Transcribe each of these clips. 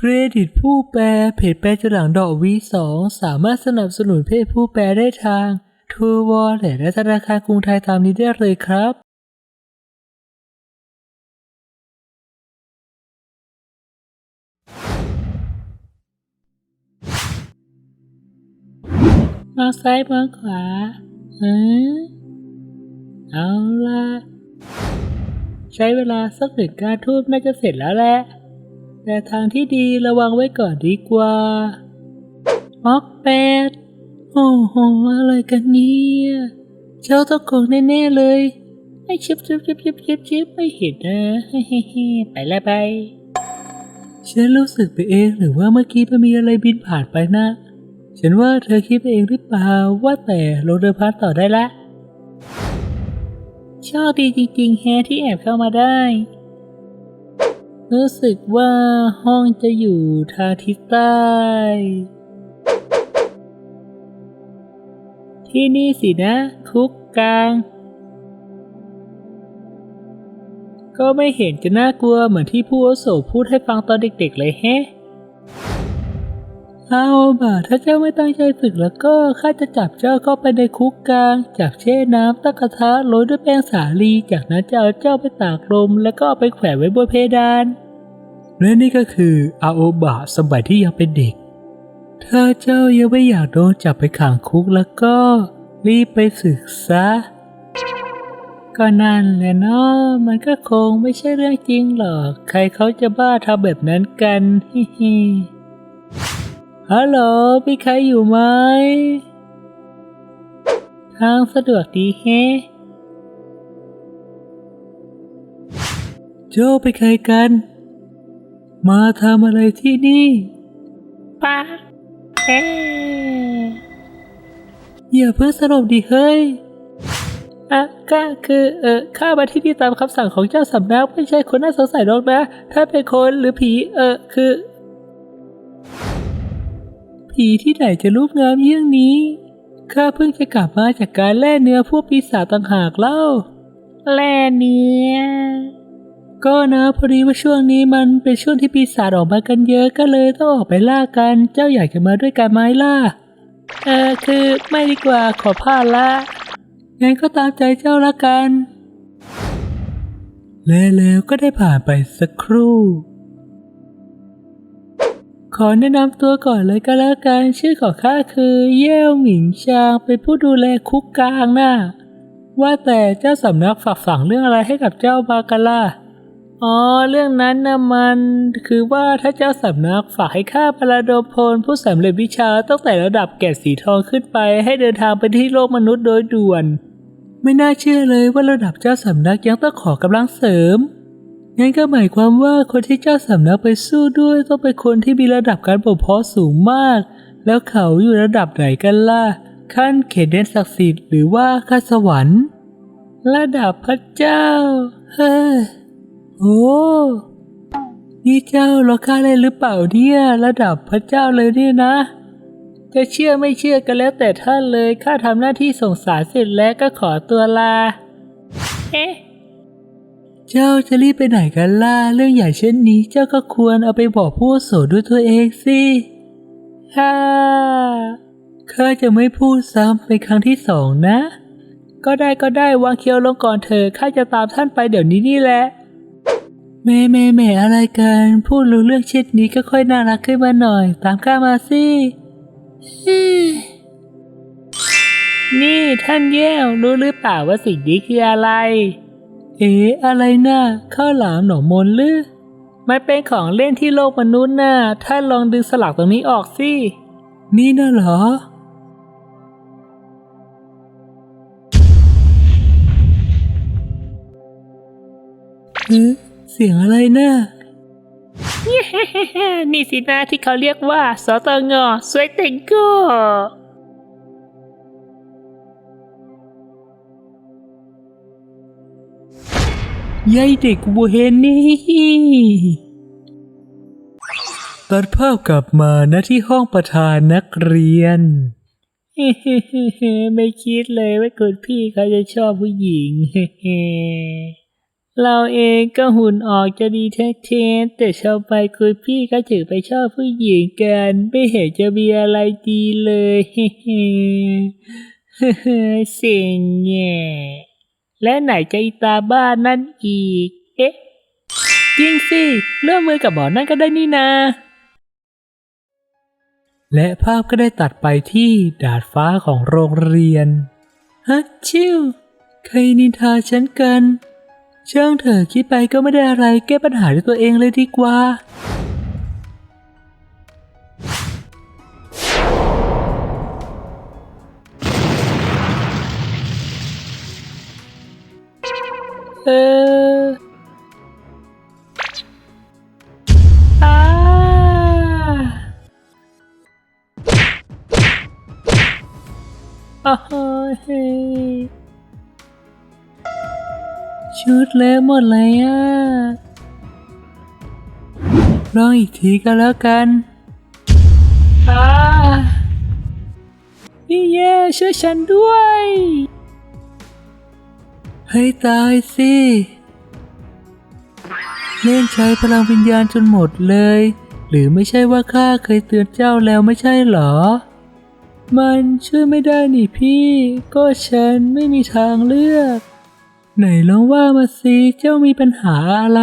เครดิตผู้แปลเพจแปลจากหลังดอกวีสองสามารถสนับสนุนเพจผู้แปลได้ทางทูวอลและธนาคารกรุงไทยตามนี้ได้เลยครับมองซ้ายมองขวาฮึเอาล่ะ ใช้เวลาสักหนึ่งการทูบน่าจะเสร็จแล้วแหละ แต่ทางที่ดีระวังไว้ก่อนดีกว่าม็อกแปดโอ้โหอะไรกันเนี่ยเจ้าต้องโกงแน่ๆเลยไอ้ชิบชิบชิบชิบชิบชิบไม่เห็นนะเฮ้เฮ้ไปล้วไปฉันรู้สึกไปเองหรือว่าเมื่อกี้มันมีอะไรบินผ่านไปนะ ฉันว่าเธอคิดไปเองหรือเปล่าว่าแต่ลงเดินพันต่อได้ละโชคดีจริงๆแฮที่แอบเข้ามาได้ รู้สึกว่าห้องจะอยู่ทางทิศใต้ ที่นี่สินะ ทุกกลาง ก็ไม่เห็นจะน่ากลัวเหมือนที่ผู้อาวุโสพูดให้ฟังตอนเด็กๆเลยแฮะ เอาบ่าถ้าเจ้าไม่ตั้งใจฝึกแล้วก็ข้าจะจับเจ้าเข้าไปในคุกกลาง จับแช่น้ำตั้งกระทะโรยด้วยแป้งสาลี จากนั้นจะเอาเจ้าไปตากลม แล้วก็เอาไปแขวนไว้บนเพดาน และนี่ก็คืออาโอบะสมัยที่ยังเป็นเด็ก ถ้าเจ้ายังไม่อยากโดนจับไปขังคุกแล้วก็ รีบไปศึกซะก็นั่นแหละเนาะมันก็คงไม่ใช่เรื่องจริงหรอก ใครเขาจะบ้าทำแบบนั้นกันฮิฮิ ฮัลโหลมีใครอยู่ไหม ทางสะดวกดีแฮะโจ้ไปนใครกัน มาทำอะไรที่นี่ป้าเอ๊อย่าเพิ่งสลบดิเฮ้ยอะก็คือเออข้ามาที่นี่ตามคำสั่งของเจ้าสำนักไม่ใช่คนน่าสงสัยหรอกนะ ถ้าเป็นคนหรือผีเออคือ ผีที่ไหนจะรูปงามเยี่ยงนี้ ข้าเพิ่งจะกลับมาจากการแล่เนื้อพวกปีศาจต่างหากเล่า แล่เนื้อ ก็นะพอดีว่าช่วงนี้มันเป็นช่วงที่ปีศาจออกมากันเยอะก็เลยต้องออกไปล่ากัน เจ้าอยากจะมาด้วยกันไหมล่ะ เออคือไม่ดีกว่าขอพลาดละงั้นก็ตามใจเจ้าละกัน แล้วก็ได้ผ่านไปสักครู่ ขอแนะนำตัวก่อนเลยก็แล้วกัน ชื่อของข้าคือเย่วหมิงชางเป็นผู้ดูแลคุกกลางน่ะว่าแต่เจ้าสำนักฝากฝังเรื่องอะไรให้กับเจ้าบากันล่ะอ๋อ เรื่องนั้นนะมัน คือว่าถ้าเจ้าสำนักฝากให้ข้าพลาโดพล ผู้สำเร็จวิชาตั้งแต่ระดับแก่สีทองขึ้นไป ให้เดินทางไปที่โลกมนุษย์โดยด่วน ไม่น่าเชื่อเลยว่าระดับเจ้าสำนักยังต้องขอกำลังเสริม งั้นก็หมายความว่าคนที่เจ้าสำนักไปสู้ด้วยต้องเป็นคนที่มีระดับการบ่มเพาะสูงมาก แล้วเขาอยู่ระดับไหนกันล่ะ ขั้นเขตเดนศักดิ์สิทธิ์หรือว่าขั้นสวรรค์ ระดับพระเจ้า เฮ้โอ้นี่เจ้าเราฆ่าได้หรือเปล่าเนี่ย ระดับพระเจ้าเลยเนี่ยนะ จะเชื่อไม่เชื่อกันแล้วแต่ท่านเลยข้าทำหน้าที่ส่งสารเสร็จแล้วก็ขอตัวลา เอ๊ะ เจ้าจะรีบไปไหนกันล่ะเรื่องใหญ่เช่นนี้ เจ้าก็ควรเอาไปบอกผู้โสด้วยตัวเองสิฮ่าข้าจะไม่พูดซ้ำเป็นครั้งที่สองนะ ก็ได้ก็ได้วางเคียวลงก่อนเถอะข้าจะตามท่านไปเดี๋ยวนี้นี่แหละแม่แม่แม่อะไรกันพูดรู้เรื่องเช่นนี้ก็ค่อยน่ารักขึ้นมาหน่อย ตามข้ามาสิฮนี่ท่านแย้วรู้หรือเปล่าว่าสิ่งนี้คืออะไร เอ๋อะไรนะ่ะข้าวหลามหนอมนหรือมันเป็นของเล่นที่โลกมนุษย์น่ะท่านลองดึงสลักตรงนี้ออกสิ นี่น่ะเหรอ เอ๊ะเสียงอะไรน่ะ นี่สินะที่เขาเรียกว่าสตงสวยเต็งโก ยายเด็กเวนนี่ตัดภาพกลับมาณที่ห้องประธานนักเรียน ไม่คิดเลยว่าคุณพี่เขาจะชอบผู้หญิง เราเองก็หุ่นออกจะดีแท้ๆแต่ชาวไปคุยพี่ก็ถือไปชอบผู้หญิงกัน ไม่เห็นจะมีอะไรดีเลยเฮ้เฮ้เฮ้เฮ้เสียงแง่ และไหนจะอีตาบ้านนั่นอีก เอ๊ะจริงสิเริ่มมือกับหมอนั่นก็ได้นี่นา และภาพก็ได้ตัดไปที่ดาดฟ้าของโรงเรียนฮัทชิวใครนินทาฉันกัน ช่างเถอะคิดไปก็ไม่ได้อะไรแก้ปัญหาด้วยตัวเองเลยดีกว่า อออาอาเฮ้ยชุดเละหมดเลยอะลองอีกทีก็แล้วกันอาี่เย่ช่วยฉันด้วย ให้ตายสิเล่นใช้พลังวิญญาณจนหมดเลย หรือไม่ใช่ว่าข้าเคยเตือนเจ้าแล้วไม่ใช่หรอ มันช่วยไม่ได้นี่พี่ ก็ฉันไม่มีทางเลือก ไหนลองว่ามาสิเจ้ามีปัญหาอะไร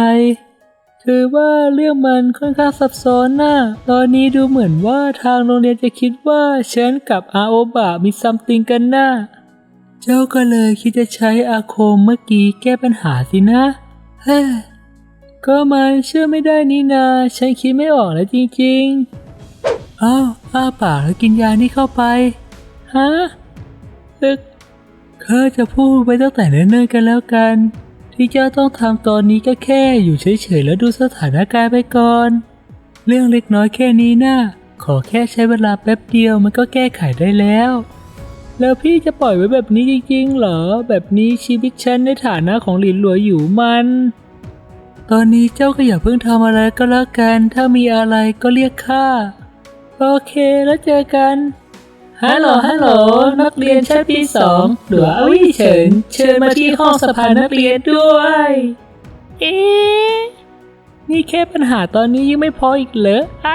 คือว่าเรื่องมันค่อนข้างซับซ้อนน่ะตอนนี้ดูเหมือนว่าทางโรงเรียนจะคิดว่าฉันกับอาโอบะมีซัมติงกันน่ะ เจ้าก็เลยคิดจะใช้อาคมเมื่อกี้แก้ปัญหาสินะเฮ้ก็มันเชื่อไม่ได้นี่นาฉันคิดไม่ออกแล้วจริงๆ อ้าวอ้าปากแล้วกินยานี่เข้าไป ฮะตึกข้าจะพูดไปตั้งแต่เนิ่นๆกันแล้วกัน ที่เจ้าต้องทำตอนนี้ก็แค่อยู่เฉยๆแล้วดูสถานการณ์ไปก่อน เรื่องเล็กน้อยแค่นี้นะ่ะขอแค่ใช้เวลาแป๊บเดียวมันก็แก้ไขได้แล้ว แล้วพี่จะปล่อยไว้แบบนี้จริงๆเหรอ แบบนี้ชีวิตฉันในฐานะของหลินหลัวอยู่มัน ตอนนี้เจ้าก็อย่าเพิ่งทำอะไรก็แล้วกัน ถ้ามีอะไรก็เรียกข้า โอเคแล้วเจอกัน ฮัลโหลฮัลโหลนักเรียนชั้นปีสองหลัวอวิเฉิน เชิญมาที่ห้องสภานักเรียนด้วย เอ๊ะนี่แค่ปัญหาตอนนี้ยังไม่พออีกเหรอไอ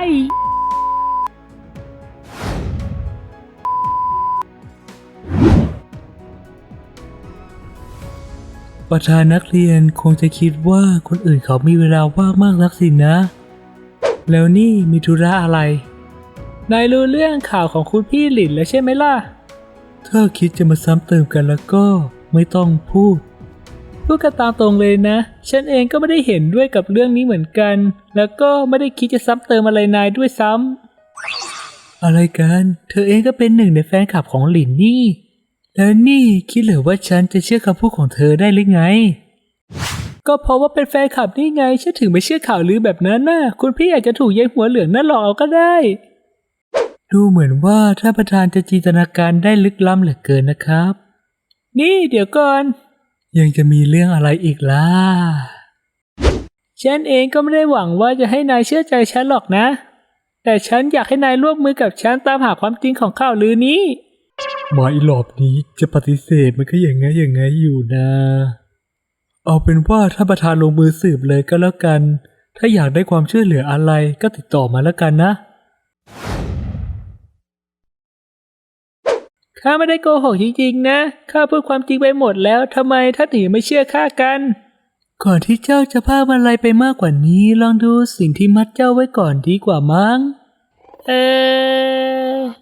ประธานนักเรียนคงจะคิดว่าคนอื่นเขามีเวลาว่างมากนักสินะ แล้วนี่มีธุระอะไร นายรู้เรื่องข่าวของคุณพี่หลินแล้วใช่ไหมล่ะ ถ้าคิดจะมาซ้ำเติมกันแล้วก็ไม่ต้องพูด พูดกันตามตรงเลยนะ ฉันเองก็ไม่ได้เห็นด้วยกับเรื่องนี้เหมือนกัน แล้วก็ไม่ได้คิดจะซ้ำเติมอะไรนายด้วยซ้ำอะไรกัน เธอเองก็เป็นหนึ่งในแฟนคลับของหลินนี่ แล้วนี่คิดเหรือว่าฉันจะเชื่อคำพูดของเธอได้หรือไง ก็เพราะว่าเป็นแฟนคลับนี่ไงฉันถึงไม่เชื่อข่าวลือแบบนั้นน่ะ คุณพี่อาจจะถูกยายหัวเหลืองนั่นหลอกเอาก็ได้ ดูเหมือนว่าท่านประธานจะจินตนาการได้ลึกล้ำเหลือเกินนะครับ นี่เดี๋ยวก่อน ยังจะมีเรื่องอะไรอีกล่ะ ฉันเองก็ไม่ได้หวังว่าจะให้นายเชื่อใจฉันหรอกนะ แต่ฉันอยากให้นายร่วมมือกับฉันตามหาความจริงของข่าวลือนี้ มาอีหลอบนี้จะปฏิเสธมันก็อย่างไงอย่างไงอยู่นะ เอาเป็นว่าถ้าประธานลงมือสืบเลยก็แล้วกัน ถ้าอยากได้ความช่วยเหลืออะไรก็ติดต่อมาแล้วกันนะข้าไม่ได้โกหกจริงๆนะ ข้าพูดความจริงไปหมดแล้ว ทำไมท่านถึงไม่เชื่อข้ากัน ก่อนที่เจ้าจะพาอะไรไปมากกว่านี้ ลองดูสิ่งที่มัดเจ้าไว้ก่อนดีกว่ามั้ง เออ